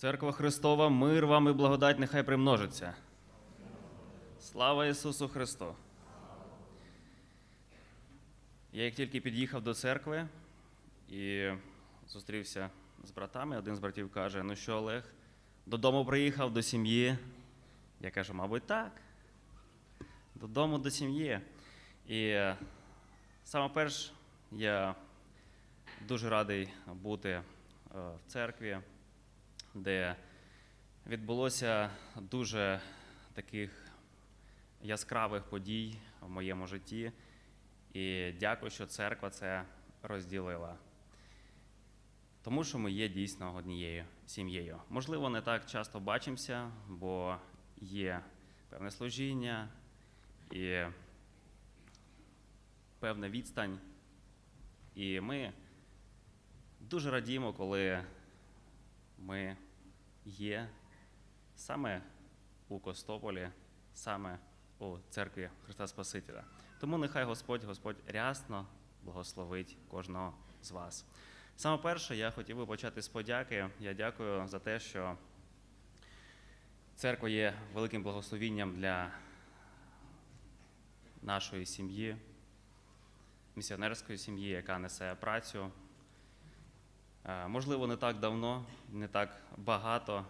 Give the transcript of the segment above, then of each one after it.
Церква Христова, мир вам і благодать нехай примножиться. Слава Ісусу Христу! Я як тільки під'їхав до церкви і зустрівся з братами, один з братів каже: Ну що, Олег, додому приїхав до сім'ї? Я кажу, мабуть, так. Додому до сім'ї. І е, саме перш я дуже радий бути е, в церкві, де відбулося дуже таких яскравих подій в моєму житті. І дякую, що церква це розділила. Тому що ми є дійсно однією сім'єю. Можливо, не так часто бачимося, бо є певне служіння і певна відстань. І ми дуже радіємо, коли ми є саме у Костополі, саме у церкві Христа Спасителя. Тому нехай Господь, Господь рясно благословить кожного з вас. Саме перше, я хотів би почати з подяки. Я дякую за те, що церква є великим благословінням для нашої сім'ї, місіонерської сім'ї, яка несе працю. Е, Можливо, не так давно, не так багато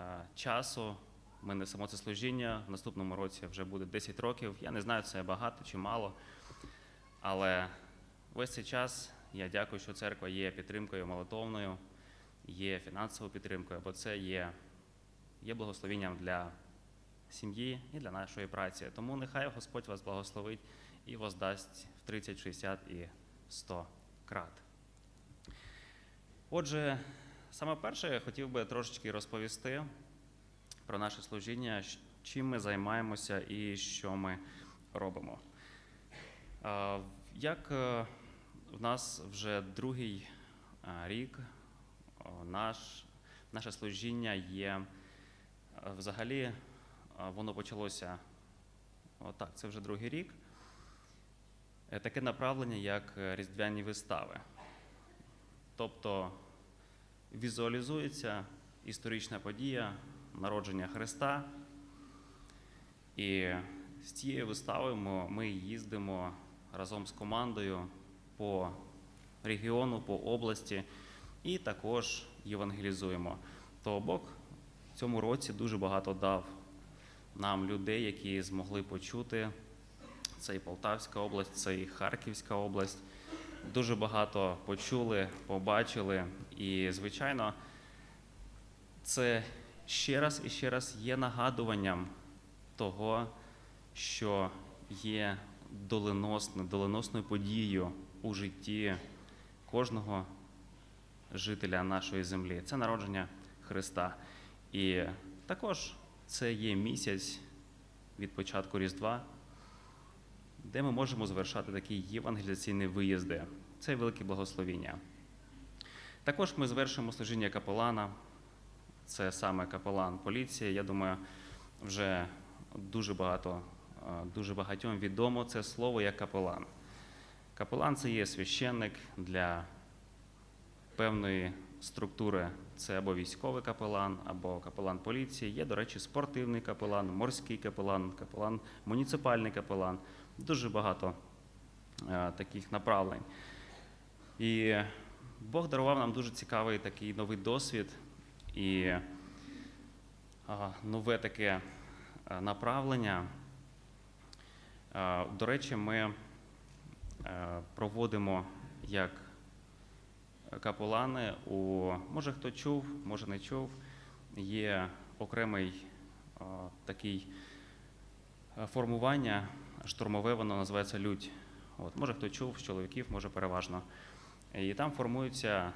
е, часу. Ми несемо це служіння. В наступному році вже буде 10 років. Я не знаю, це багато чи мало. Але весь цей час я дякую, що церква є підтримкою молитовною, є фінансовою підтримкою, бо це є, є благословенням для сім'ї і для нашої праці. Тому нехай Господь вас благословить і воздасть в 30, 60 і 100 крат. Отже, саме перше я хотів би трошечки розповісти про наше служіння, чим ми займаємося і що ми робимо. Як е, в нас вже другий е, рік, наш, наше служіння є е, взагалі, воно почалося отак, це вже другий рік. Таке направлення, як різдвяні вистави. Тобто візуалізується історична подія народження Христа. І з цією виставою ми, їздимо разом з командою по регіону, по області і також євангелізуємо. То Бог в цьому році дуже багато дав нам людей, які змогли почути. Це і Полтавська область, це і Харківська область. Дуже багато почули, побачили. І, звичайно, це ще раз і ще раз є нагадуванням того, що є доленосною, доленосною подією у житті кожного жителя нашої землі. Це народження Христа. І також це є місяць від початку Різдва, де ми можемо завершати такі євангелізаційні виїзди. Це велике благословіння. Також ми завершуємо служіння капелана. Це саме капелан поліції. Я думаю, вже дуже багато, е, дуже багатьом відомо це слово як капелан. Капелан це є священник для певної структури. Це або військовий капелан, або капелан поліції. Є, до речі, спортивний капелан, морський капелан, капелан, муніципальний капелан. Дуже багато е, таких направлень. І Бог дарував нам дуже цікавий такий новий досвід і нове таке е, направлення. Е, До речі, ми проводимо як капелани у може хто чув, може не чув. Є окремий такий формування штурмове, воно називається лють. От, може хто чув з чоловіків, може переважно. І там формуються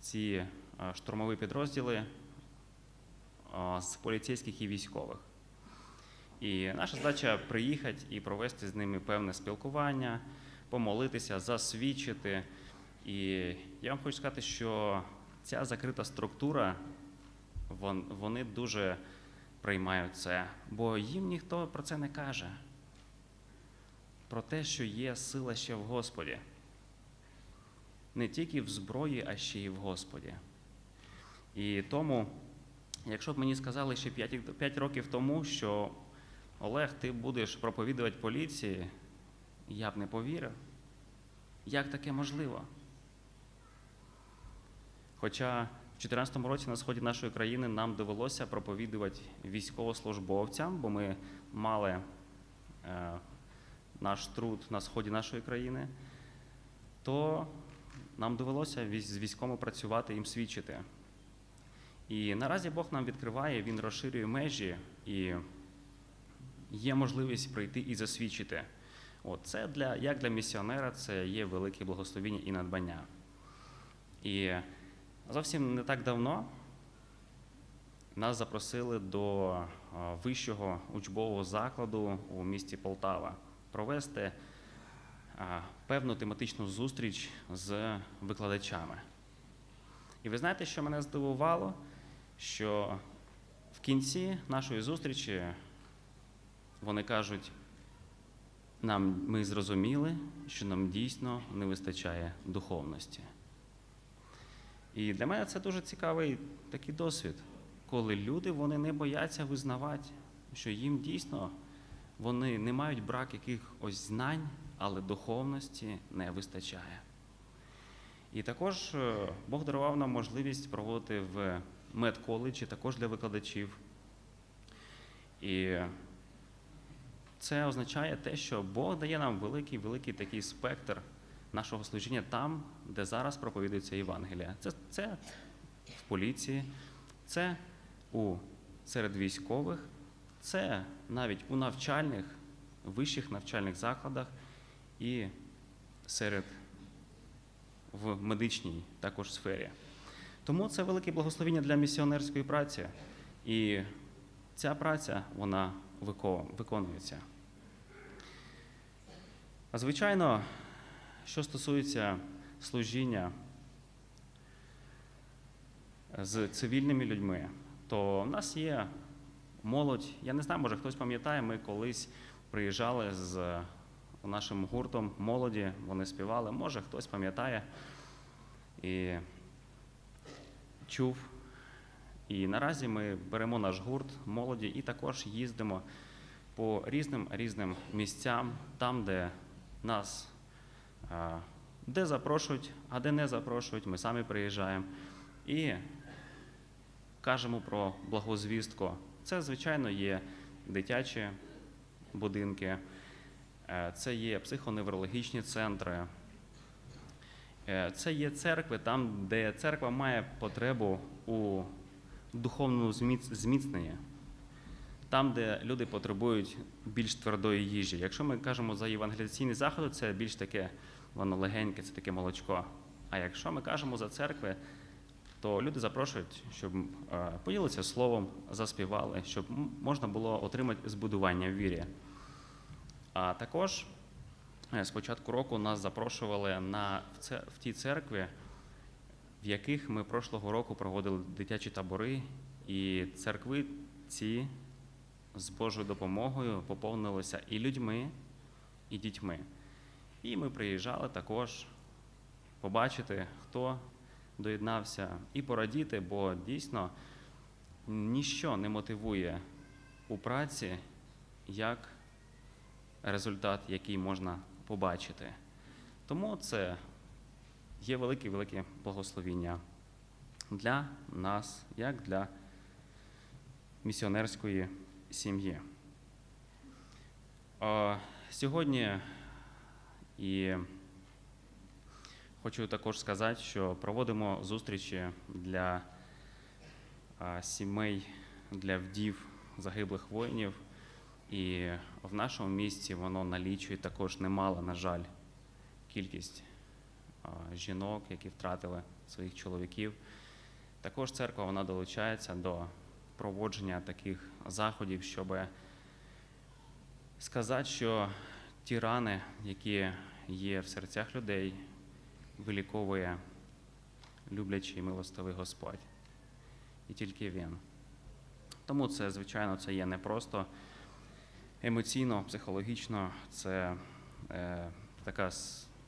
ці е, штурмові підрозділи е, з поліцейських і військових. І наша задача приїхати і провести з ними певне спілкування, помолитися, засвідчити. І я вам хочу сказати, що ця закрита структура, вони дуже приймають це, бо їм ніхто про це не каже. Про те, що є сила ще в Господі. Не тільки в зброї, а ще й в Господі. І тому, якщо б мені сказали ще 5, 5 років тому, що Олег, ти будеш проповідувати поліції, я б не повірив. Як таке можливо? Хоча в 2014 році на сході нашої країни нам довелося проповідувати військовослужбовцям, бо ми мали е, наш труд на сході нашої країни, то нам довелося з військовими працювати, їм свідчити. І наразі Бог нам відкриває, Він розширює межі і є можливість прийти і засвідчити. От, це для, як для місіонера це є велике благословіння і надбання. І зовсім не так давно нас запросили до вищого учбового закладу у місті Полтава провести певну тематичну зустріч з викладачами. І ви знаєте, що мене здивувало? Що в кінці нашої зустрічі вони кажуть, нам ми зрозуміли, що нам дійсно не вистачає духовності. І для мене це дуже цікавий такий досвід, коли люди вони не бояться визнавати, що їм дійсно вони не мають брак якихось знань, але духовності не вистачає. І також е, Бог дарував нам можливість проводити в медколеджі, також для викладачів. І це означає те, що Бог дає нам великий, великий такий спектр нашого служіння там, де зараз проповідується Євангелія. Це, це в поліції, це у, серед військових, це навіть у навчальних, вищих навчальних закладах і серед в медичній також сфері. Тому це велике благословення для місіонерської праці. І ця праця вона виконується. А звичайно, що стосується служіння з цивільними людьми, то в нас є молодь. Я не знаю, може хтось пам'ятає, ми колись приїжджали з нашим гуртом молоді, вони співали, може хтось пам'ятає і чув. І наразі ми беремо наш гурт молоді і також їздимо по різним різним місцям, там, де нас де запрошують, а де не запрошують, ми самі приїжджаємо і кажемо про благозвістку. Це, звичайно, є дитячі будинки, е, це є психоневрологічні центри, е, це є церкви, там, де церква має потребу у духовному зміцненні, там, де люди потребують більш твердої їжі. Якщо ми кажемо за євангелізаційні заходи, це більш таке, воно легеньке, це таке молочко. А якщо ми кажемо за церкви, то люди запрошують, щоб е, поділилися словом, заспівали, щоб можна було отримати збудування в вірі. А також е, з початку року нас запрошували на в, ті церкви, в яких ми прошлого року проводили дитячі табори, і церкви ці з Божою допомогою поповнилися і людьми, і дітьми. І ми приїжджали також побачити, хто доєднався, і порадіти, бо дійсно ніщо не мотивує у праці як результат, який можна побачити. Тому це є велике-велике благословіння для нас, як для місіонерської сім'ї. Сьогодні і хочу також сказати, що проводимо зустрічі для сімей, для вдів загиблих воїнів. І в нашому місті воно налічує також немало, на жаль, кількість жінок, які втратили своїх чоловіків. Також церква вона долучається до проводження таких заходів, щоб сказати, що ті рани, які є в серцях людей, виліковує люблячий милостивий Господь. І тільки Він. Тому це, звичайно, це є не просто емоційно, психологічно, це е, така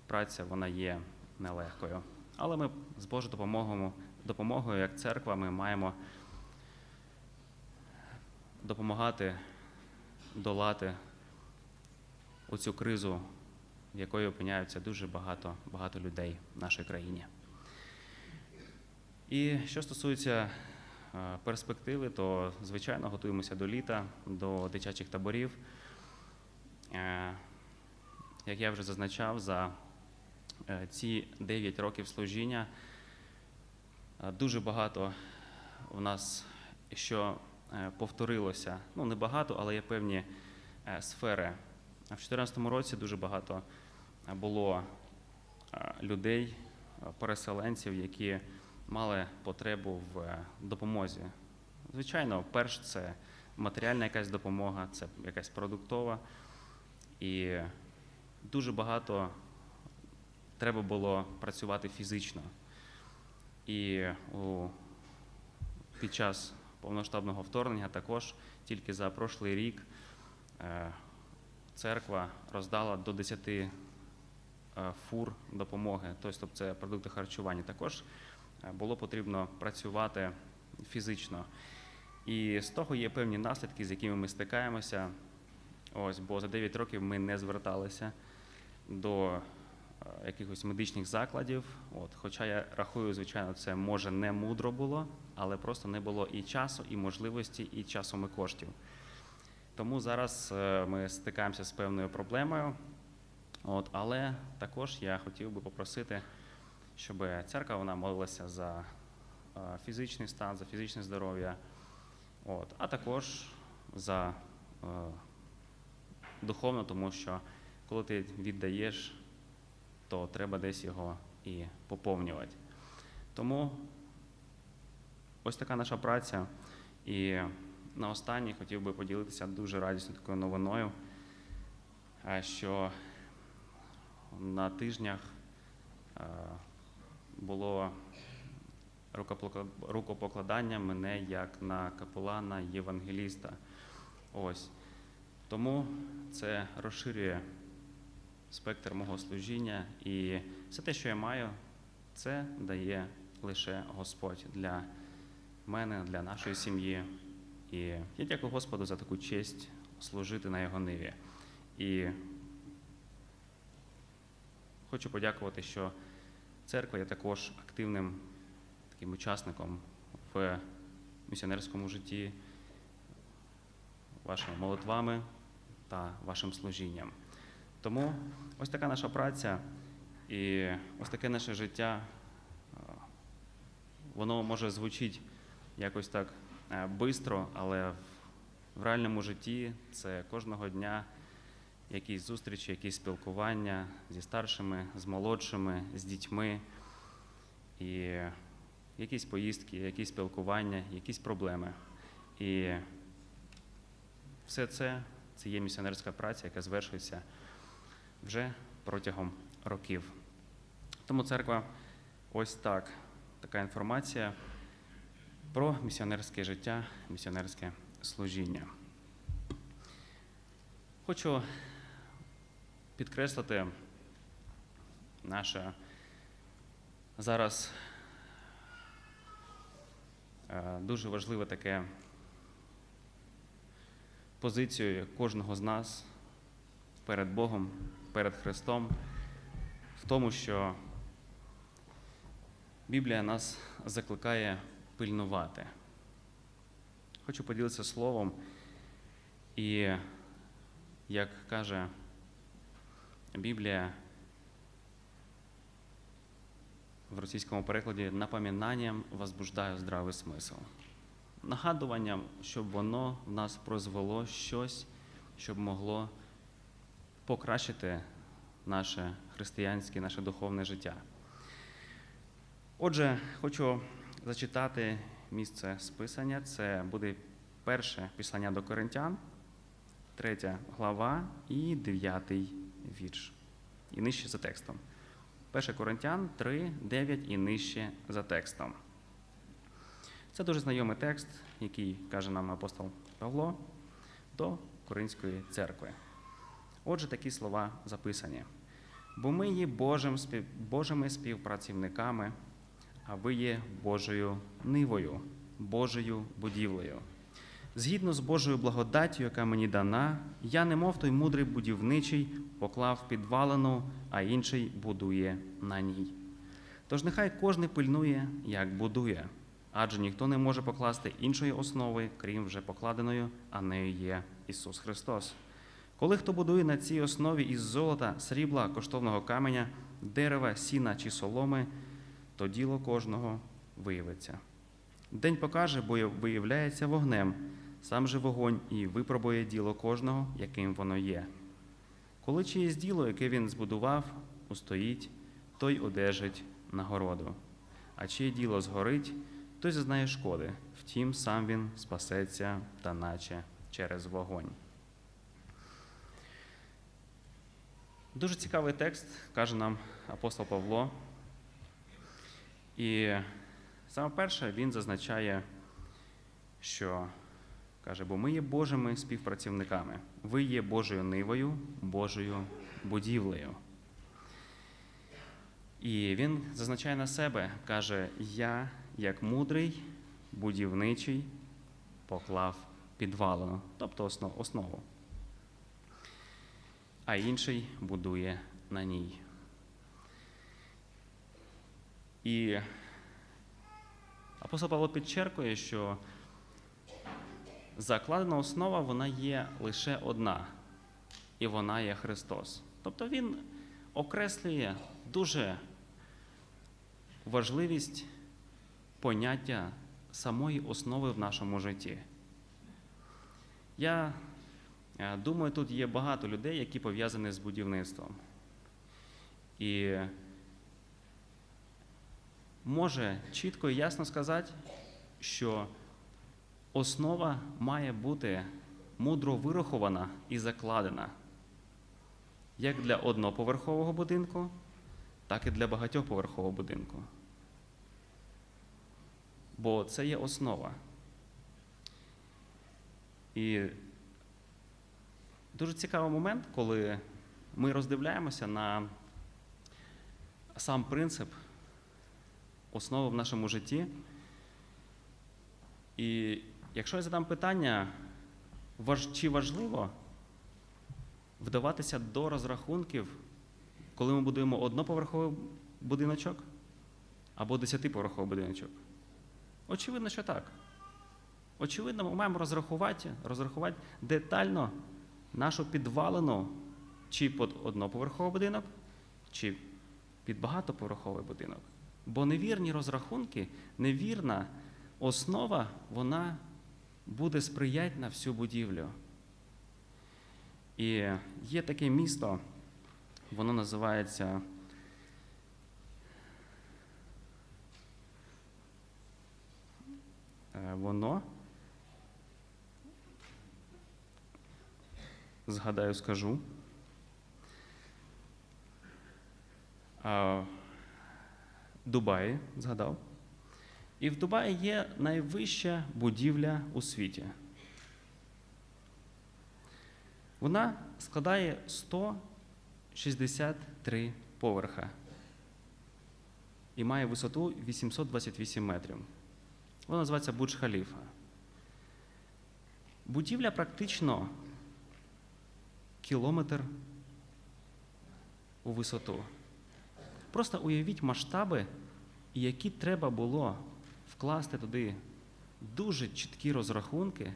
праця, вона є нелегкою. Але ми з Божою допомогою, допомогою, як церква, ми маємо допомагати долати оцю кризу, в якої опиняються дуже багато, багато людей в нашій країні. І що стосується е, перспективи, то звичайно готуємося до літа, до дитячих таборів. Е, Як я вже зазначав, за е, ці 9 років служіння дуже багато у нас що повторилося. Ну, не багато, але є певні сфери. А В 2014 році дуже багато е, було е, людей, е, переселенців, які мали потребу в допомозі. Звичайно, перш це матеріальна якась допомога, це якась продуктова. І дуже багато треба було працювати фізично. І у, під час повноштабного вторгнення також тільки за прошлий рік церква роздала до 10 е, фур допомоги, тобто це продукти харчування. Також е, було потрібно працювати фізично. І з того є певні наслідки, з якими ми стикаємося. Ось, бо за 9 років ми не зверталися до е, якихось медичних закладів. От, хоча я рахую, звичайно, це може не мудро було, але просто не було і часу, і можливості, і часом і коштів. Тому зараз е, ми стикаємося з певною проблемою. От, але також я хотів би попросити, щоб церква вона молилася за е, фізичний стан, за фізичне здоров'я, от, а також за е, духовно, тому що коли ти віддаєш, то треба десь його і поповнювати. Тому ось така наша праця. І на останнє хотів би поділитися дуже радісною такою новиною, е, що на тижнях е, було рукопокладання мене як на капелана євангеліста. Ось. Тому це розширює спектр мого служіння, і все те, що я маю, це дає лише Господь для мене, для нашої сім'ї. І я дякую Господу за таку честь служити на його ниві. І хочу подякувати, що церква є також активним таким учасником в місіонерському житті, вашими молитвами та вашим служінням. Тому ось така наша праця і ось таке наше життя, е, воно може звучить якось так бистро, але в реальному житті це кожного дня якісь зустрічі, якісь спілкування зі старшими, з молодшими, з дітьми, і якісь поїздки, якісь спілкування, якісь проблеми. І все це це є місіонерська праця, яка звершується вже протягом років. Тому церква ось так, така інформація про місіонерське життя, місіонерське служіння. Хочу підкреслити наше зараз е, дуже важливе таке позицію кожного з нас перед Богом, перед Христом, в тому, що Біблія нас закликає пильнувати. Хочу поділитися словом, і як каже Біблія в російському перекладі, напоминанням возбуждаю здравий смисл. Нагадуванням, щоб воно в нас прозвело щось, щоб могло покращити наше християнське, наше духовне життя. Отже, хочу зачитати місце списання. Це буде перше післання до Коринтян, третя глава і дев'ятий вірш. І нижче за текстом. 1 Коринтян 3, 9 і нижче за текстом. Це дуже знайомий текст, який каже нам апостол Павло до Коринської церкви. Отже, такі слова записані. Бо ми є Божим, Божими співпрацівниками, а ви є Божою нивою, Божою будівлею. Згідно з Божою благодаттю, яка мені дана, я, немов той мудрий будівничий, поклав підвалину, а інший будує на ній. Тож нехай кожен пильнує, як будує, адже ніхто не може покласти іншої основи, крім вже покладеної, а нею є Ісус Христос. Коли хто будує на цій основі із золота, срібла, коштовного каменя, дерева, сіна чи соломи, то діло кожного виявиться. День покаже, бо виявляється вогнем, сам же вогонь і випробує діло кожного, яким воно є. Коли чиєсь діло, яке він збудував, устоїть, той одержить нагороду. А чиє діло згорить, той зазнає шкоди, втім, сам він спасеться та наче через вогонь. Дуже цікавий текст каже нам апостол Павло. І саме перше він зазначає, що каже, бо ми є Божими співпрацівниками, ви є Божою нивою, Божою будівлею. І він зазначає на себе, каже: Я, як мудрий, будівничий, поклав підвалину, тобто основу. А інший будує на ній. І апостол Павло підчеркує, що закладена основа вона є лише одна, і вона є Христос. Тобто він окреслює дуже важливість поняття самої основи в нашому житті. Я е, думаю, тут є багато людей, які пов'язані з будівництвом. І може чітко і ясно сказати, що основа має бути мудро вирахована і закладена як для одноповерхового будинку, так і для багатьохповерхового будинку. Бо це є основа. І дуже цікавий момент, коли ми роздивляємося на сам принцип основи в нашому житті. І якщо я задам питання, чи важливо вдаватися до розрахунків, коли ми будуємо одноповерховий будиночок або десятиповерховий будиночок? Очевидно, що так. Очевидно, ми маємо розрахувати, розрахувати детально нашу підвалину чи під одноповерховий будинок, чи під багатоповерховий будинок. Бо невірні розрахунки, невірна основа, вона буде сприяти на всю будівлю. І є таке місто, воно називається е, воно. Згадаю, скажу. Дубаї, згадав. І в Дубаї є найвища будівля у світі. Вона складає 163 поверха і має висоту 828 метрів. Вона називається Будж Халіфа. Будівля практично кілометр у висоту. Просто уявіть масштаби, які треба було вкласти туди дуже чіткі розрахунки,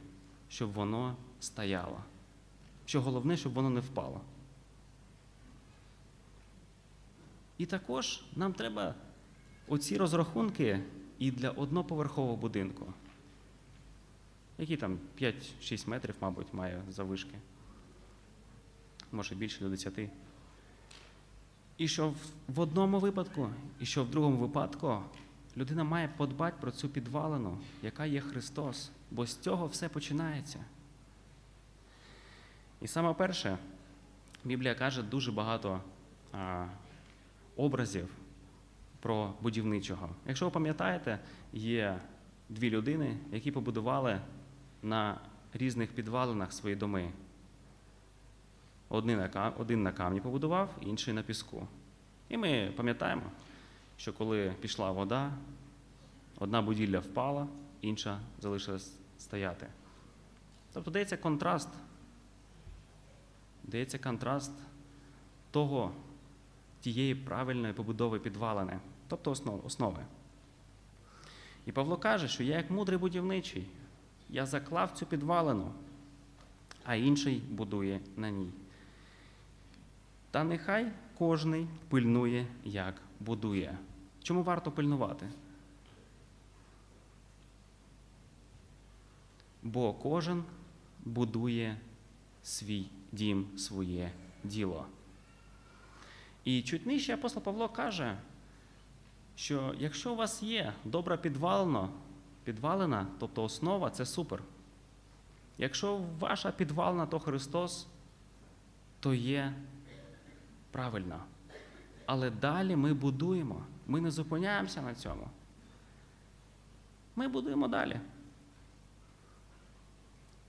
щоб воно стояло. Що головне, щоб воно не впало. І також нам треба оці розрахунки і для одноповерхового будинку, який там 5-6 метрів, мабуть, має завишки, може більше до 10. І що в- одному випадку, і що в другому випадку людина має подбати про цю підвалину, яка є Христос, бо з цього все починається. І саме перше, Біблія каже дуже багато а, образів про будівничого. Якщо ви пам'ятаєте, є дві людини, які побудували на різних підвалинах свої доми. Один на, камні побудував, інший на піску. І ми пам'ятаємо, що коли пішла вода, Одна будівля впала, інша залишилась стояти. Тобто дається контраст. Дається контраст того, тієї правильної побудови підвалини, тобто основи. І Павло каже, що я як мудрий будівничий, я заклав цю підвалину, а інший будує на ній. Та нехай кожний пильнує, як будує. Чому варто пильнувати? Бо кожен будує свій дім, своє діло. І чуть нижче апостол Павло каже, що якщо у вас є добра підвалина, підвалина, тобто основа, це супер. Якщо ваша підвалина то Христос, то є правильно. Але далі ми будуємо. Ми не зупиняємося на цьому. Ми будуємо далі.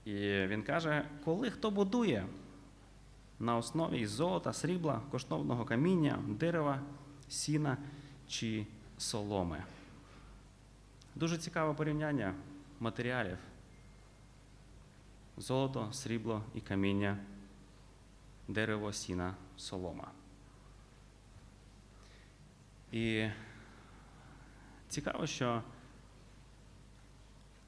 І він каже, коли хто будує на основі золота, срібла, коштовного каміння, дерева, сіна чи соломи. Дуже цікаве порівняння матеріалів. Золото, срібло і каміння, дерево, сіна, солома. І цікаво, що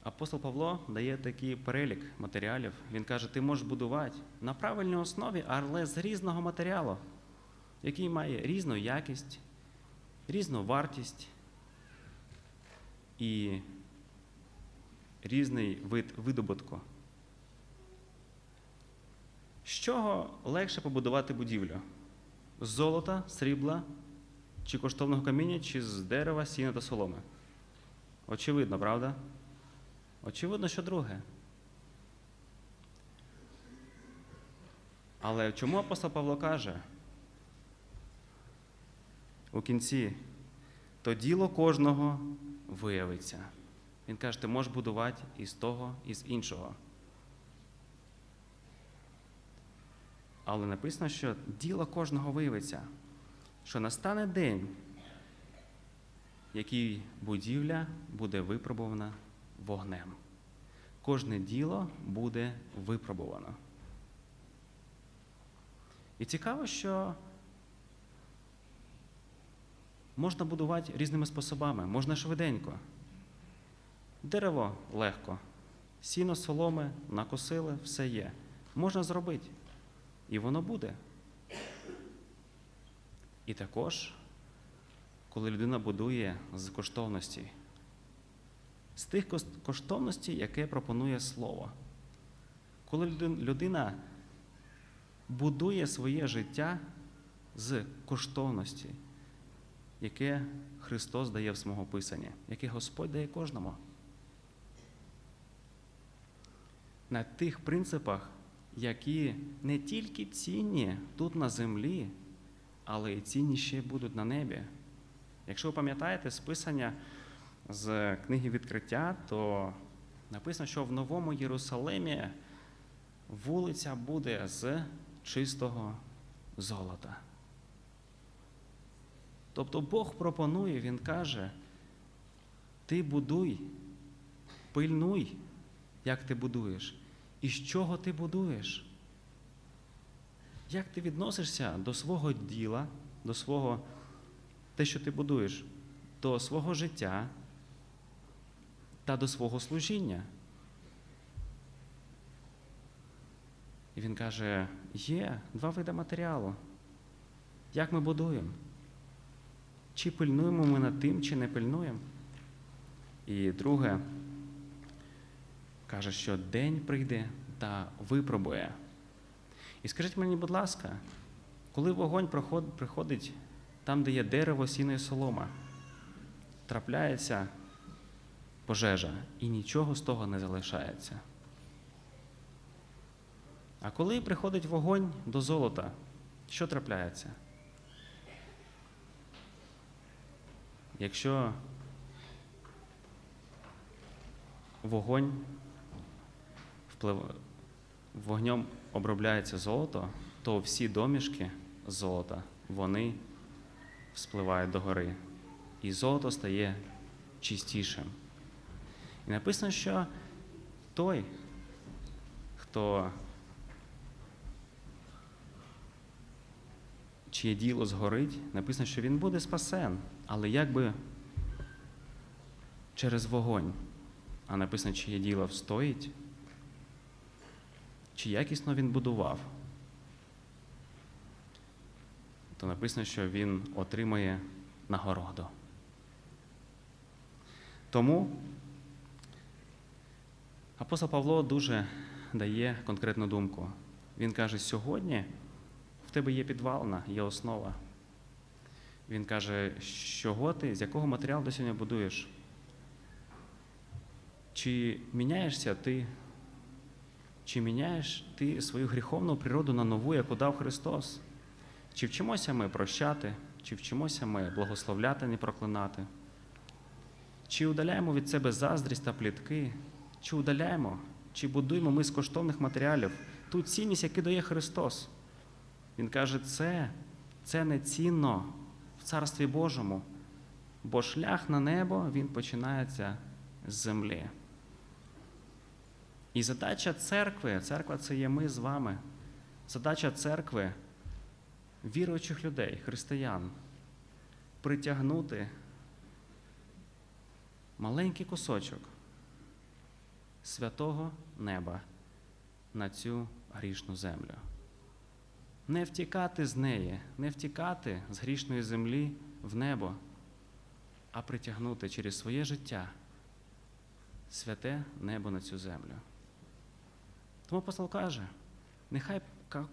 апостол Павло дає такий перелік матеріалів. Він каже, ти можеш будувати на правильній основі, але з різного матеріалу, який має різну якість, різну вартість і різний вид видобутку. З чого легше побудувати будівлю? З золота, срібла, чи коштовного каміння, чи з дерева, сіна та соломи? Очевидно, правда? Очевидно, що друге. Але чому апостол Павло каже? У кінці, то діло кожного виявиться. Він каже, ти можеш будувати із того, і з іншого. Але написано, що діло кожного виявиться, що настане день, який будівля буде випробувана вогнем. Кожне діло буде випробувано. І цікаво, що можна будувати різними способами, можна швиденько. Дерево легко, сіно, соломи, накосили, все є. Можна зробити. І воно буде. І також, коли людина будує з коштовності, з тих коштовностей, яке пропонує слово. Коли людина будує своє життя з коштовності, яке Христос дає в своєму Писанні, яке Господь дає кожному. На тих принципах, які не тільки цінні тут на землі, але й цінні ще будуть на небі. Якщо ви пам'ятаєте з Писання з книги відкриття, то написано, що в Новому Єрусалимі вулиця буде з чистого золота. Тобто Бог пропонує, Він каже, ти будуй, пильнуй, як ти будуєш, і з чого ти будуєш. Як ти відносишся до свого діла, до свого те, що ти будуєш, до свого життя та до свого служіння? І він каже: є два види матеріалу. Як ми будуємо? Чи пильнуємо ми над тим, чи не пильнуємо? І друге, каже, що день прийде та випробує. І скажіть мені, будь ласка, коли вогонь приходить там, де є дерево, сіно і солома, трапляється пожежа, і нічого з того не залишається. А коли приходить вогонь до золота, що трапляється? Якщо вогонь вплив... вогнем обробляється золото, то всі домішки золота вони вспливають догори. І золото стає чистішим. І написано, що той, хто чиє діло згорить, написано, що він буде спасен, але якби через вогонь. А написано, чиє діло встоїть, чи якісно він будував, то написано, що він отримає нагороду. Тому апостол Павло дуже дає конкретну думку. Він каже, сьогодні в тебе є підвалина, є основа. Він каже, з чого ти, з якого матеріалу ти сьогодні будуєш? Чи міняєшся ти? Чи міняєш ти свою гріховну природу на нову, яку дав Христос? Чи вчимося ми прощати, чи вчимося ми благословляти, не проклинати? Чи удаляємо від себе заздрість та плітки? Чи удаляємо, чи будуємо ми з коштовних матеріалів ту цінність, яку дає Христос? Він каже, це, це не цінно в Царстві Божому, бо шлях на небо він починається з землі. І задача церкви, церква це є ми з вами. Задача церкви, віруючих людей, християн, притягнути маленький кусочок святого неба на цю грішну землю. Не втікати з неї, не втікати з грішної землі в небо, а притягнути через своє життя святе небо на цю землю. Тому апостол каже, нехай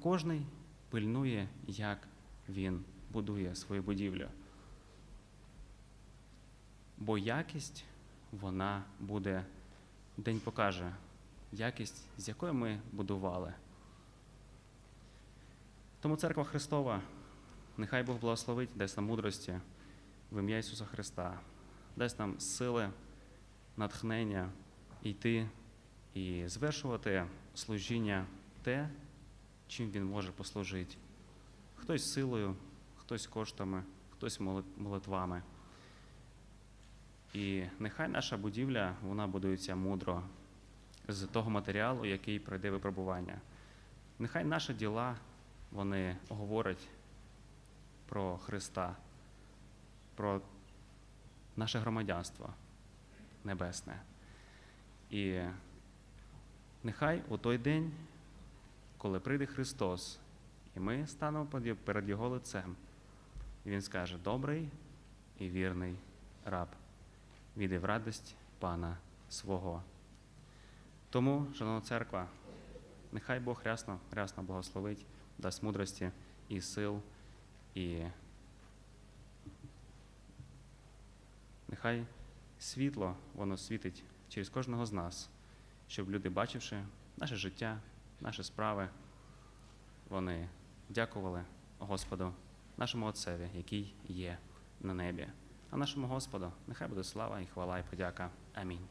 кожний пильнує, як він будує свою будівлю. Бо якість вона буде, день покаже, якість, з якою ми будували. Тому церква Христова, нехай Бог благословить, дасть нам мудрості в ім'я Ісуса Христа, дасть нам сили, натхнення йти і звершувати служіння те, чим він може послужити. Хтось силою, хтось коштами, хтось молитвами. І нехай наша будівля вона будується мудро з того матеріалу, який пройде випробування. Нехай наші діла вони говорять про Христа, про наше громадянство небесне. І нехай у той день, коли прийде Христос, і ми станемо перед Його лицем, і Він скаже: добрий і вірний раб, віде в радість Пана свого. Тому, шановна церква, нехай Бог рясно, рясно благословить, дасть мудрості і сил, і нехай світло воно світить через кожного з нас, щоб люди, бачивши наше життя, наші справи, вони дякували Господу, нашому Отцеві, який є на небі. А нашому Господу нехай буде слава і хвала і подяка. Амінь.